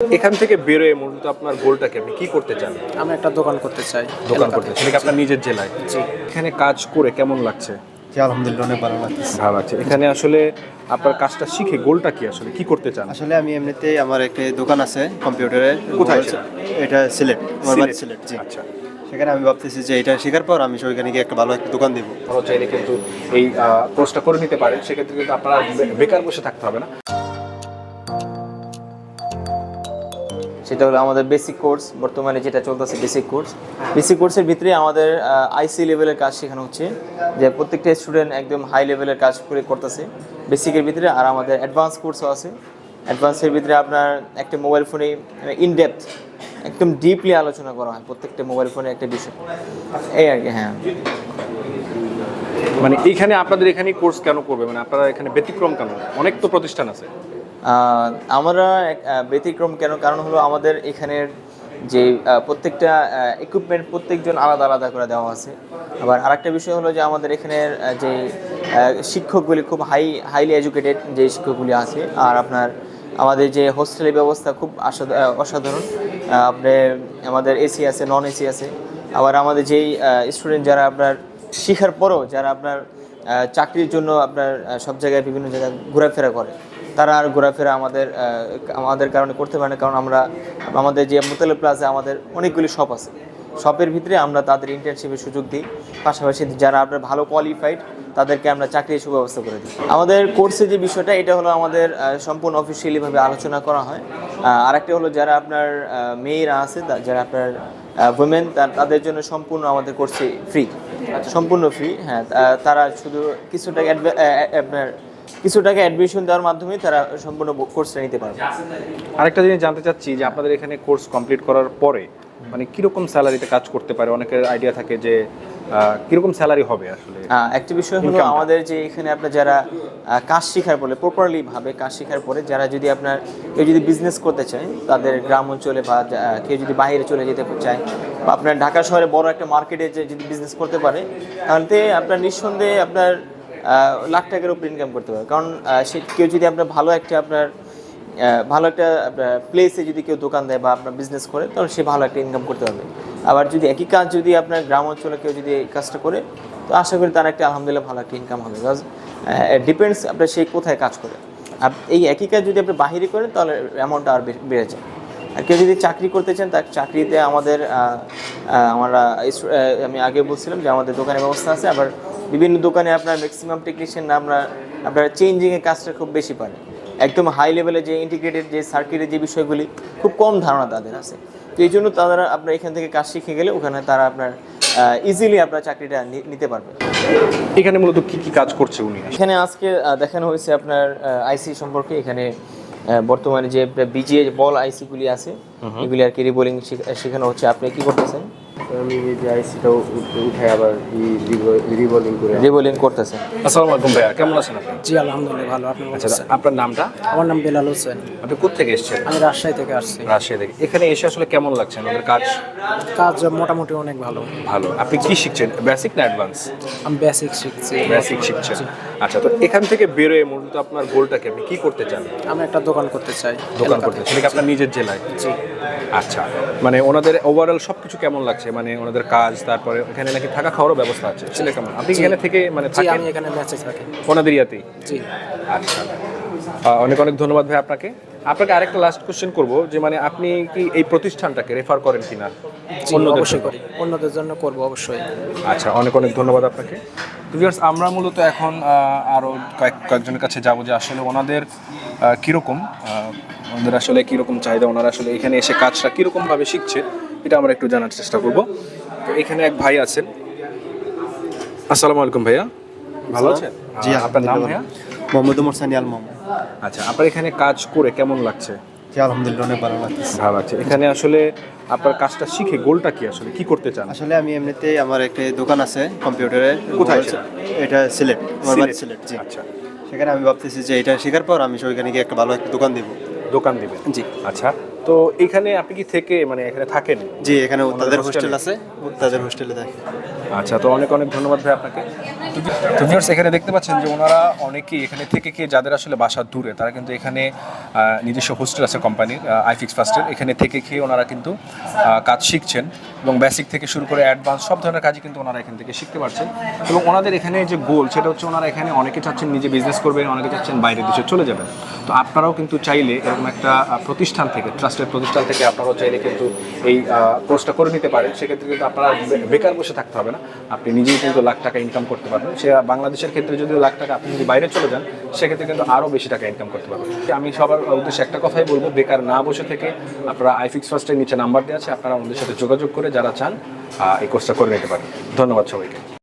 এখান থেকে বেরোয় মূলত আপনার গোলটাকে আপনি কি করতে চান? আমি একটা দোকান করতে চাই দোকান করতে সেটা কি আপনার নিজের জেলায়? জি। এখানে কাজ করে কেমন লাগছে? জি আলহামদুলিল্লাহ অনেক ভালো লাগতেছে ভালো লাগছে। এখানে আসলে আপনার কাজটা শিখে গোলটা কি আসলে? কি করতে চান? আসলে আমি এমনিতেই আমার একটা দোকান আছে কম্পিউটারের। কোথায় এটা সিলেট আমার বাড়ি সিলেট। জি। আচ্ছা। সেখানে আমি ভাবতেছি যে এটা শেখার পর আমি ওইখানে গিয়ে একটা ভালো একটা দোকান দিব। চাইলে কিন্তু এই কোর্সটা করে নিতে পারেন। সেক্ষেত্রে কিন্তু আপনারা বেকার বসে থাকতে হবে না। সেটা হলো আমাদের বেসিক কোর্স বর্তমানে যেটা চলতেছে বেসিক কোর্স বেসিক কোর্সের ভিতরে আমাদের আইসি লেভেলের কাজ শেখানো হচ্ছে, যে প্রত্যেকটা স্টুডেন্ট একদম হাই লেভেলের কাজ করে করতেছে। বেসিকের ভিতরে আর আমাদের অ্যাডভান্স কোর্সও আছে। অ্যাডভান্সের ভিতরে আপনার একটা মোবাইল ফোনে ইন ডেপথ একদম ডিপলি আলোচনা করা হয় প্রত্যেকটা মোবাইল ফোনে একটা বিষয়। এই আর কি হ্যাঁ। মানে এইখানে আপনাদের এখানে কোর্স কেন করবে? মানে আপনারা এখানে ব্যতিক্রম কেন? অনেক তো প্রতিষ্ঠান আছে। আমরা ব্যতিক্রম কেন? কারণ হলো আমাদের এখানের যে প্রত্যেকটা ইকুইপমেন্ট প্রত্যেকজন আলাদা আলাদা করে দেওয়া আছে। আবার আরেকটা বিষয় হলো যে আমাদের এখানের যে শিক্ষকগুলি খুব হাই হাইলি এডুকেটেড যে শিক্ষকগুলি আছে আর আপনার আমাদের যে হোস্টেলের ব্যবস্থা খুব অসাধারণ। আহ, আপনি আমাদের এসি আছে নন এসি আছে। আবার আমাদের যেই স্টুডেন্ট যারা আপনার শেখার পরও যারা আপনার চাকরির জন্য আপনার সব জায়গায় বিভিন্ন জায়গায় ঘোরাফেরা করে তারা আর ঘোরাফেরা আমাদের আমাদের কারণে করতে পারে না, কারণ আমরা, আমাদের যে মোতালে প্লাজা আমাদের অনেকগুলি শপ আছে। শপের ভিতরে আমরা তাদের ইন্টার্নশিপের সুযোগ দিই। পাশাপাশি যারা আপনার ভালো কোয়ালিফাইড তাদেরকে আমরা চাকরির সুব্যবস্থা করে দিই। আমাদের কোর্সে যে বিষয়টা, এটা হলো আমাদের সম্পূর্ণ অফিসিয়ালিভাবে আলোচনা করা হয়। আরেকটা হলো যারা আপনার মেয়েরা আছে যারা আপনার উইমেন তাদের জন্য সম্পূর্ণ আমাদের কোর্সে ফ্রি সম্পূর্ণ ফ্রি হ্যাঁ তারা শুধু কিছুটা আপনার কিছু টাকা অ্যাডমিশন দেওয়ার মাধ্যমে তারা সম্পূর্ণ কোর্সটা নিতে পারবে। আরেকটা জিনিস জানতে চাচ্ছি যে আপনাদের এখানে কোর্স কমপ্লিট করার পরে মানে কীরকম স্যালারিতে কাজ করতে পারে? অনেকের আইডিয়া থাকে যে কীরকম স্যালারি হবে আসলে? একটা বিষয় হলো আমাদের যে এখানে আপনার যারা কাজ শেখার পরে প্রপারলি ভাবে কাজ শেখার পরে যারা যদি আপনার কেউ যদি বিজনেস করতে চায় তাদের গ্রাম অঞ্চলে বা কেউ যদি বাইরে চলে যেতে চায় বা আপনার ঢাকা শহরে বড় একটা মার্কেটে যে যদি বিজনেস করতে পারে তাহলে আপনার নিঃসন্দেহে আপনার লাখ টাকার উপর ইনকাম করতে পারে কারণ সে কেউ যদি আপনার ভালো একটা আপনার ভালো একটা প্লেসে যদি কেউ দোকান দেয় বা আপনার বিজনেস করে, তাহলে সে ভালো একটা ইনকাম করতে পারবে। আবার যদি একই কাজ যদি আপনার গ্রাম অঞ্চলে কেউ যদি এই কাজটা করে, তো আশা করি তার একটা আলহামদুলিল্লাহ ভালো একটা ইনকাম হবে। বিকজ ডিপেন্ডস আপনার সে কোথায় কাজ করে। এই একই কাজ যদি আপনি বাহিরে করেন, তাহলে অ্যামাউন্টটা আর বেড়ে যায়। আর কেউ যদি চাকরি করতে চান তার চাকরিতে আমাদের আমরা আমি আগে বলছিলাম যে আমাদের দোকানের ব্যবস্থা আছে আবার বিভিন্ন দোকানে আপনার ম্যাক্সিমাম টেকনিশিয়ান আমরা আপনার চেঞ্জিংয়ের কাজটা খুব বেশি পারে একদম হাই লেভেলে যে ইন্টিগ্রেটেড যে সার্কিটের যে বিষয়গুলি খুব কম ধারণা তাদের আছে। তো এই জন্য তারা আপনার এখান থেকে কাজ শিখে গেলে ওখানে তারা আপনার ইজিলি আপনার চাকরিটা নিতে পারবে। এখানে মূলত কি কি কাজ করছে উনি? এখানে আজকে দেখানো হয়েছে আপনার আইসি সম্পর্কে। এখানে বর্তমানে যে বিজিএ বল আইসিগুলি আছে এগুলি আর কি রিবোলিং শেখানো হচ্ছে। আপনি কি করতেছেন? আমি এই যে আইসিটা উঠাই আবার করে রিবোলিং করতেছেন আসসালামু আলাইকুম ভাইয়া কেমন আছেন আপনি? জি আলহামদুলিল্লাহ ভালো। আপনি আচ্ছা আপনার নামটা? আমার নাম বেলাল হোসেন। আপনি এসেছেন? আমি রাজশাহী থেকে আসছি। রাজশাহী থেকে। এখানে এসে আসলে কেমন লাগছে? আমাদের কাজ? কাজ মোটামুটি অনেক ভালো। ভালো। আপনি কি শিখছেন? বেসিক না অ্যাডভান্স আমি বেসিক শিখছি। বেসিক শিখছেন। আচ্ছা তো এখান থেকে বেরোয় মূলত আপনার গোলটাকে আপনি কি করতে চান? আমি একটা দোকান করতে চাই। দোকান করতে কি আপনার নিজের জেলায়? জি। আচ্ছা মানে ওনাদের ওভারঅল সবকিছু কেমন লাগছে? মানে ওনাদের কাজ তারপরে ওখানে নাকি থাকা খাওয়ারও ব্যবস্থা আছে। ছেলে কেমন? আপনি এখানে থেকে মানে থাকেন? আমি এখানে ম্যাচে থাকি ওনাদের ইয়াতেই জি। আচ্ছা। আহ, অনেক অনেক ধন্যবাদ ভাই আপনাকে। আপনাকে আরেকটা লাস্ট কোশ্চেন করব যে মানে আপনি কি এই প্রতিষ্ঠানটাকে রেফার করেন কিনা? জি অন্যদের অবশ্যই? করি। অন্যদের জন্য করব অবশ্যই। আচ্ছা অনেক অনেক ধন্যবাদ আপনাকে। ভিউয়ার্স আমরা মূলত এখন আহ, আরও কয়েক কয়েকজনের কাছে যাব যে আসলে ওনাদের আহ, কীরকম আহ, ওনাদের আসলে কীরকম চাহিদা ওনারা আসলে এখানে এসে কাজটা কীরকম ভাবে শিখছে। এটা আমরা একটু জানার চেষ্টা করব। তো এখানে এক ভাই আছেন। আসসালামু আলাইকুম ভাইয়া। ভালো আছেন? জি আপনার নাম ভাইয়া? মোহাম্মদ উমর সানি আল মোহাম্মদ আচ্ছা আপনার এখানে কাজ করে কেমন লাগছে? জি আলহামদুলিল্লাহ অনেক ভালো লাগতেছে ভালো লাগছে। এখানে আসলে আপনার কাজটা শিখে গোলটা কি আসলে? কি করতে চান? আসলে আমি এমনিতেই আমার একটা দোকান আছে কম্পিউটারে। কোথায় এটা সিলেট আমার বাড়ি সিলেট জি। আচ্ছা। সেখানে আমি ভাবতেছি যে এটা শেখার পর আমি ওইখানে গিয়ে একটা ভালো একটা দোকান দিব। দোকান দিবেন? জি। আচ্ছা। তো এখানে আপনি কি থেকে মানে এখানে থাকেন? জি এখানে তাদের হোস্টেল আছে তাদের হোস্টেলে থাকে। আচ্ছা তো অনেক অনেক ধন্যবাদ ভাই আপনাকে। তো ভিউয়ার্স এখানে দেখতে পাচ্ছেন যে ওনারা অনেকেই এখানে থেকে কে যাদের আসলে বাসা দূরে, তারা কিন্তু এখানে নিজস্ব হোস্টেল আছে কোম্পানির আইফিক্স ফার্স্টের এখানে থেকে খেয়ে ওনারা কিন্তু কাজ শিখছেন এবং বেসিক থেকে শুরু করে অ্যাডভান্স সব ধরনের কাজই কিন্তু ওনারা এখান থেকে শিখতে পারছেন। এবং ওনাদের এখানে যে গোল সেটা হচ্ছে ওনারা এখানে অনেকে চাচ্ছেন নিজে বিজনেস করবেন, অনেকে চাচ্ছেন বাইরের দেশে চলে যাবেন। তো আপনারাও কিন্তু চাইলে এরকম একটা প্রতিষ্ঠান থেকে ট্রাস্টের প্রতিষ্ঠান থেকে আপনারাও চাইলে কিন্তু এই কোর্সটা করে নিতে পারেন। সেক্ষেত্রে কিন্তু আপনারা বেকার বসে থাকতে হবে না। আপনি নিজেই কিন্তু লাখ টাকা ইনকাম করতে পারবেন। সে বাংলাদেশের ক্ষেত্রে যদি লাখ টাকা আপনি যদি বাইরে চলে যান, সেক্ষেত্রে কিন্তু আরও বেশি টাকা ইনকাম করতে পারবেন। আমি সবার উদ্দেশ্যে একটা কথাই বলব, বেকার না বসে থেকে আপনারা আইফিক্স ফার্স্টের নিচে নাম্বার দেওয়া আছে, আপনারা আমাদের সাথে যোগাযোগ করে যারা চান এই কোর্সটা করে নিতে পারেন। ধন্যবাদ সবাইকে।